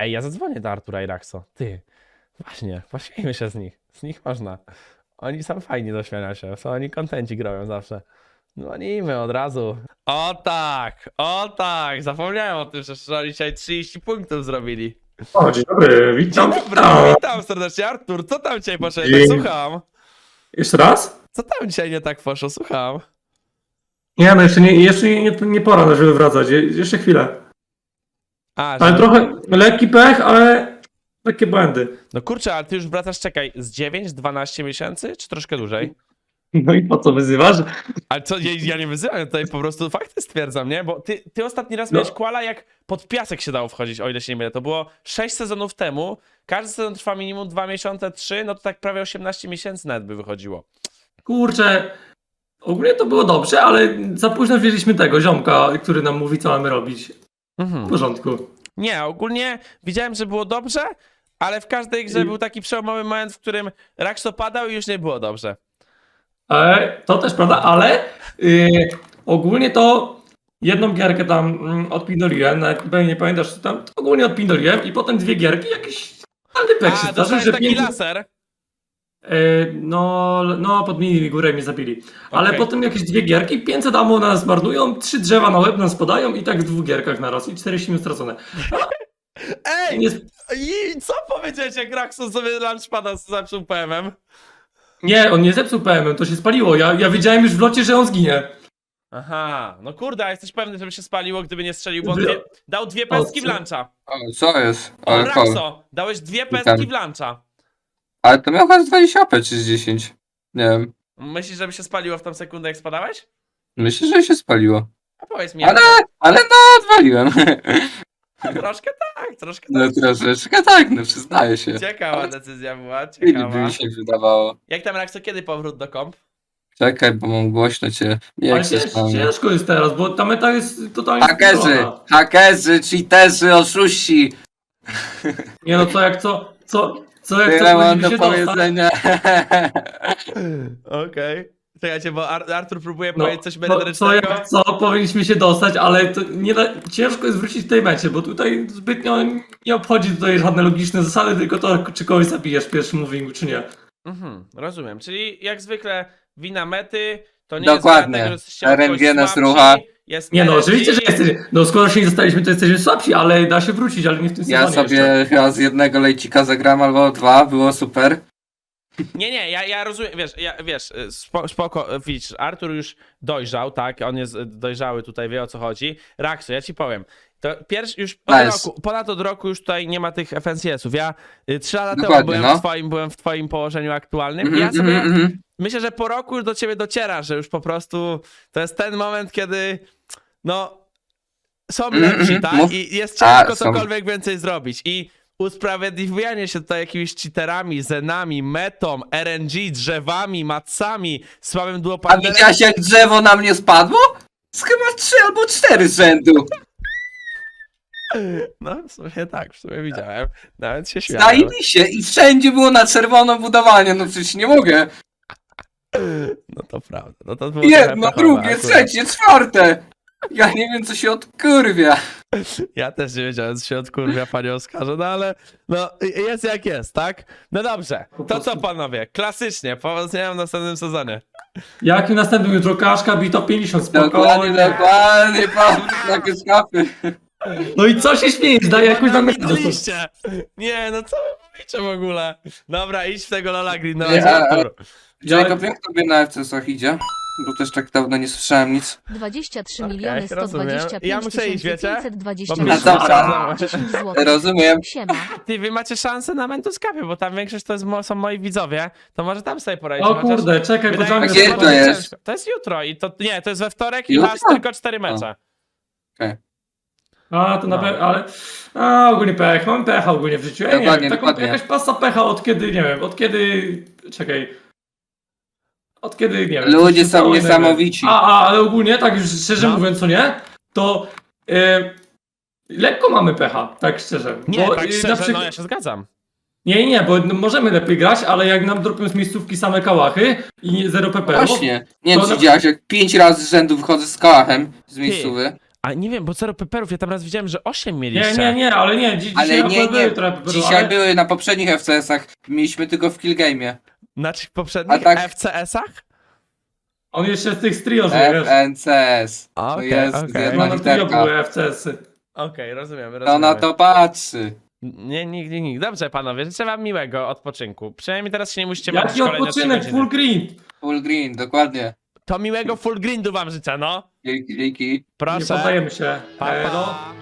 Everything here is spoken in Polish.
Ej, ja zadzwonię do Artura i Raxo. Ty, właśnie, pośmiejmy się z nich. Z nich można. Oni są fajni do śmiania się, są oni kontenci grają zawsze. Dzwonimy od razu. O tak, o tak, zapomniałem o tym, że oni dzisiaj 30 punktów zrobili. O, dzień dobry, witam. Dzień dobry, witam serdecznie. Artur, co tam dzisiaj poszło? Tak Dzień- słucham. Jeszcze raz? Co tam dzisiaj nie tak poszło? Słucham. Nie, no jeszcze nie, jeszcze nie, nie, nie pora, na żeby wracać. Je, jeszcze chwilę. A, Ale że... trochę lekki pech, ale takie błędy. No kurczę, ale ty już wracasz, czekaj, z 9-12 miesięcy, czy troszkę dłużej? No i po co wyzywasz? Ale co, ja, ja nie wyzywam, tutaj po prostu fakty stwierdzam, nie? Bo ty, ty ostatni raz No. miałeś kwala, jak pod piasek się dało wchodzić, o ile się nie mylę. To było 6 sezonów temu, każdy sezon trwa minimum 2 miesiące, 3, no to tak prawie 18 miesięcy nawet by wychodziło. Kurczę, ogólnie to było dobrze, ale za późno wzięliśmy tego ziomka, który nam mówi, co mamy robić. W Mhm. porządku. Nie, ogólnie widziałem, że było dobrze, ale w każdej grze I- był taki przełomowy moment, w którym Raxo padał i już nie było dobrze. E, to też prawda, ale y, ogólnie to jedną gierkę tam mm, odpindoliłem, nawet nie pamiętasz, co tam, ogólnie odpindoliłem i potem dwie gierki, jakiś ale się A, dostałeś taki pięć... laser? E, no, no, podmienili górę i mnie zabili. Ale Okej. potem jakieś dwie gierki, 500 ammo na nas marnują, trzy drzewa na łeb nas podają i tak w dwóch gierkach naraz i 40 minut stracone. Ej! Nie, I co powiedziałeś, jak Raxo sobie lunchpada zepsuł PM-em? nie, on nie zepsuł PM, to się spaliło. Ja, ja wiedziałem już w locie, że on zginie. Aha, no kurde, a jesteś pewny, żeby się spaliło, gdyby nie strzelił, bo on dwie, dał dwie pestki w co? luncha. O, co jest? O. Raxo, dałeś dwie pestki w luncha. Ale to miał chyba z 20 AP czy z 10. Nie wiem. Myślisz, żeby się spaliło w tą sekundę, jak spadałeś? Myślę, że się spaliło. A powiedz mi, Ale, ale no, odwaliłem. jak to- troszkę tak, troszkę No tak. troszeczkę tak, no przyznaję się. Ciekawa decyzja była, ciekawa. by mi się wydawało. Jak tam, Raxo, kiedy powrót do komp? Czekaj, bo mam głośno cię. Nie Ale chcę cięż, spamy. ciężko jest teraz, bo ta meta jest totalnie Hakerzy, hakerzy, cheaterzy, oszuści. Nie no, co jak co, co, co jak Tyle co, mam do się dostać. powiedzenia. Okej. Czekajcie, bo Ar Artur próbuje No, powiedzieć coś co, co merytorycznego. jak co, powinniśmy się dostać, ale to nie da, ciężko jest wrócić w tej mecie, bo tutaj zbytnio nie obchodzi tutaj żadne logiczne zasady, tylko to, czy kogoś zabijesz w pierwszym movingu, czy nie. Mhm, rozumiem. Czyli jak zwykle wina mety, to nie Dokładnie. jest wina tego, że jesteście RNG nas słabsi, rucha. Jest Nie no, oczywiście, że jesteśmy, no skoro się nie zostaliśmy, to jesteśmy słabsi, ale da się wrócić, ale nie w tym Ja sezonie sobie jeszcze. chyba z jednego lejcika zagram albo dwa, było super. Nie, nie, ja, ja rozumiem, wiesz, ja, wiesz, spo, spoko, widzisz, Artur już dojrzał, tak, on jest dojrzały tutaj, wie o co chodzi. Raksu, ja ci powiem, to pierwszy, już od Nice. roku, ponad od roku już tutaj nie ma tych FNCS-ów. Ja y, trzy lata temu byłem, no. w twoim, byłem w twoim położeniu aktualnym i Mhm, ja sobie, mhm, mhm. myślę, że po roku już do ciebie dociera, że już po prostu to jest ten moment, kiedy, no, są Mhm, lepsi, mhm, tak, mów. i jest A, ciężko są. cokolwiek więcej zrobić i usprawiedliwianie się tutaj jakimiś cheaterami, zenami, metą, RNG, drzewami, macami, słabym A widziałaś jak drzewo na mnie spadło? Z chyba trzy albo cztery z rzędu. No, w sumie tak, w sumie widziałem. Nawet się śmiałem. Zajebiście i wszędzie było na czerwono budowanie, no przecież nie mogę. No to prawda. No to było trochę Jedno, pechowe drugie, akurat. trzecie, czwarte. Ja nie wiem co się odkurwia. Ja też nie wiedziałem, co się odkurwia, panie Oskarze, no ale no jest jak jest, tak? No dobrze, to co panowie, klasycznie, powodzenia w następnym sezonie. Jakim następnym jutro kaszka bi to 50 Dokładnie, spokojnie. dokładnie, pan takie skafy. No i co się śmiejesz, daj jakąś tam metę. Liście. Nie, no co wy mówicie w ogóle? Dobra, idź w tego Lola Green, no Nie, a- Artur. Jacob, jak tobie na FCS-ach idzie? Bo też tak dawno nie słyszałem nic. 23 Okej, miliony rozumiem. 125 Ja muszę iść, wiecie? Bo 520 mnie No dobra. 10 zł. Rozumiem. Siema. Ty, wy macie szansę na Mentuskapie, bo tam większość to jest, mo- są moi widzowie, to może tam sobie poradzić. O chociaż kurde, czekaj, wydaje bo mi się, gdzie że to jest? ciężko. To jest jutro i to, nie, to jest we wtorek i Jutro? masz tylko cztery mecze. A, to na No. pewno, ale... A, ogólnie pech, mam pecha ogólnie w życiu. Ja nie Dokładnie, wiem, taką, dokładnie. jakaś pasa pecha od kiedy, nie wiem, od kiedy... Czekaj. Od kiedy, nie wiem. Ludzie są innego. niesamowici. A, a, ale ogólnie, tak już szczerze No. mówiąc, co nie, to... E, lekko mamy pecha, tak szczerze. Nie, Bo, tak y, szczerze, na przykład- no ja się zgadzam. Nie, nie, bo no, możemy lepiej grać, ale jak nam dropią z miejscówki same kałachy i 0 pp. Właśnie. Nie wiem, To czy na- widziałeś, jak pięć razy z rzędu wychodzę z kałachem z miejscowy. A nie wiem, bo zero peperów, ja tam raz widziałem, że 8 mieliście. Nie, nie, nie, ale nie, dzi- dzisiaj Ale nie, nie. trochę peperu, Dzisiaj ale były na poprzednich FCS-ach. Mieliśmy tylko w Killgame'ie. Znaczy w poprzednich A tak- FCS-ach? on jeszcze z tych z trio żyje, wiesz. FNCS. To Okej, jest okej. jedna No na trio literka. były FCS-y. Okej, rozumiem, rozumiem. To na to patrzy. Nie, nigdy, nigdy. Dobrze, panowie, życzę wam miłego odpoczynku. Przynajmniej teraz się nie musicie martwić Jaki kolejne trzy odpoczynek, godziny. full green. Full green, dokładnie. To miłego full grindu wam życzę, no. Dzięki, dzięki. Nie Proszę. poddajemy się. Pa, Elo. pa.